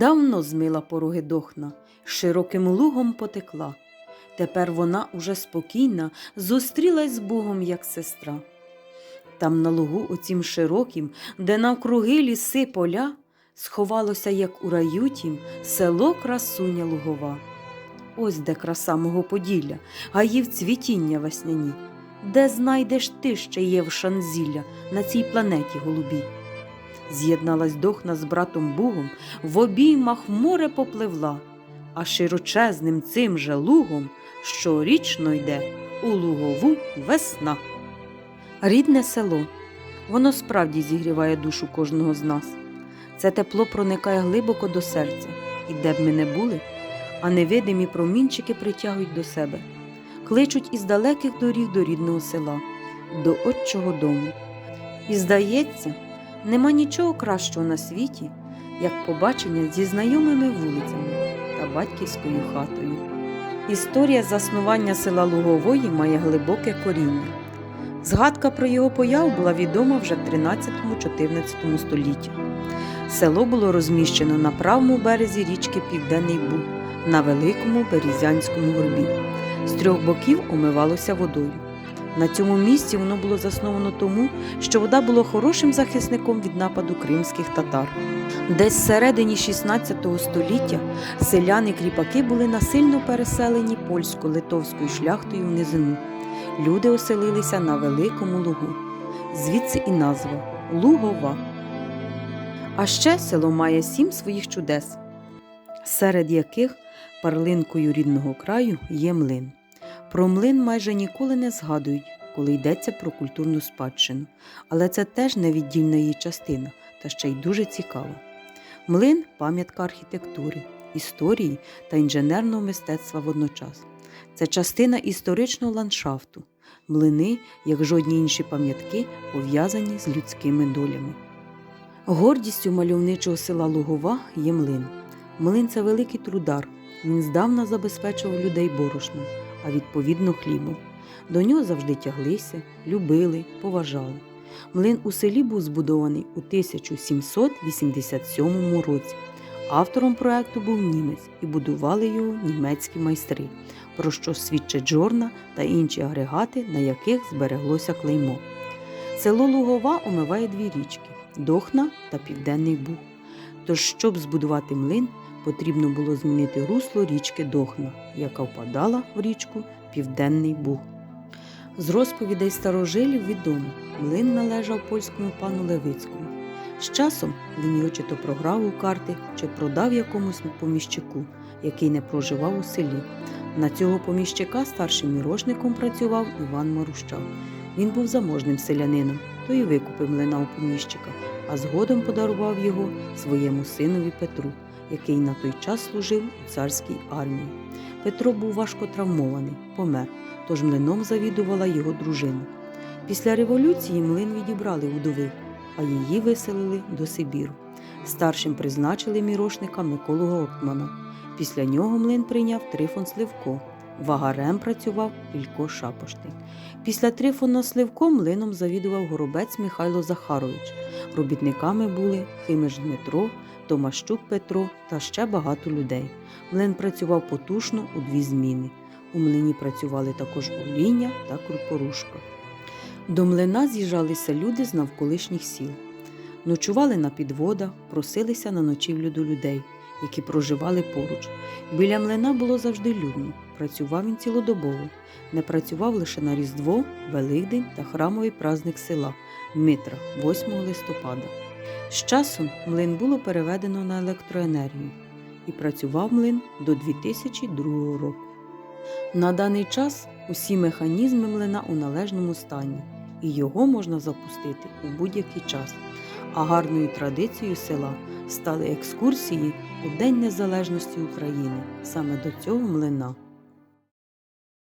Давно змила пороги дохна, широким лугом потекла. Тепер вона уже спокійна, зустрілась з Богом, як сестра. Там на лугу оцім широкім, де навкруги ліси поля, сховалося, як у раютім, село красуня лугова. Ось де краса мого Поділля, гаїв цвітіння весняні. Де знайдеш ти ще Євшан зілля на цій планеті голубій? З'єдналась дохна з братом Бугом, в обіймах море попливла, а широчезним цим же лугом щорічно йде у лугову весна. Рідне село, воно справді зігріває душу кожного з нас. Це тепло проникає глибоко до серця, і де б ми не були, а невидимі промінчики притягують до себе, кличуть із далеких доріг до рідного села, до отчого дому. І здається, нема нічого кращого на світі, як побачення зі знайомими вулицями та батьківською хатою. Історія заснування села Лугової має глибоке коріння. Згадка про його появу була відома вже в 13-14 столітті. Село було розміщено на правому березі річки Південний Буг на великому березянському горбі. З трьох боків омивалося водою. На цьому місці воно було засновано тому, що вода була хорошим захисником від нападу кримських татар. Десь всередині 16 століття селяни-кріпаки були насильно переселені польсько-литовською шляхтою в низину. Люди оселилися на великому лугу. Звідси і назва Лугова. А ще село має сім своїх чудес, серед яких парлинкою рідного краю є млин. Про млин майже ніколи не згадують, коли йдеться про культурну спадщину, але це теж невіддільна її частина та ще й дуже цікава. Млин пам'ятка архітектури, історії та інженерного мистецтва водночас. Це частина історичного ландшафту. Млини, як жодні інші пам'ятки, пов'язані з людськими долями. Гордістю мальовничого села Лугова є млин. Млин це великий трудар. Він здавна забезпечував людей борошном, а відповідно хлібом. До нього завжди тяглися, любили, поважали. Млин у селі був збудований у 1787 році. Автором проекту був німець і будували його німецькі майстри, про що свідчать жорна та інші агрегати, на яких збереглося клеймо. Село Лугова омиває дві річки Дохна та Південний Буг. Тож, щоб збудувати млин, потрібно було змінити русло річки Дохна, яка впадала в річку Південний Буг. З розповідей старожилів відомо, млин належав польському пану Левицькому. З часом він його чи то програв у карти, чи продав якомусь поміщику, який не проживав у селі. На цього поміщика старшим мірошником працював Іван Марущак. Він був заможним селянином, то й викупив млина у поміщика, а згодом подарував його своєму синові Петру, який на той час служив у царській армії. Петро був важко травмований, помер, тож млином завідувала його дружина. Після революції млин відібрали вдови, а її виселили до Сибіру. Старшим призначили мірошника Миколу Гортмана. Після нього млин прийняв Трифон Сливко. Вагарем працював Ілько Шапошник. Після Трифона Сливко млином завідував горобець Михайло Захарович. Робітниками були Химиш Дмитро, Томащук Петро та ще багато людей. Млин працював потужно у дві зміни. У млині працювали також Оління та Крупорушка. До млина з'їжджалися люди з навколишніх сіл. Ночували на підводах, просилися на ночівлю до людей, які проживали поруч. Біля млина було завжди людно. Працював він цілодобово. Не працював лише на Різдво, Великдень та храмовий праздник села Митра 8 листопада. З часом млин було переведено на електроенергію і працював млин до 2002 року. На даний час усі механізми млина у належному стані, і його можна запустити у будь-який час. А гарною традицією села стали екскурсії у День Незалежності України саме до цього млина.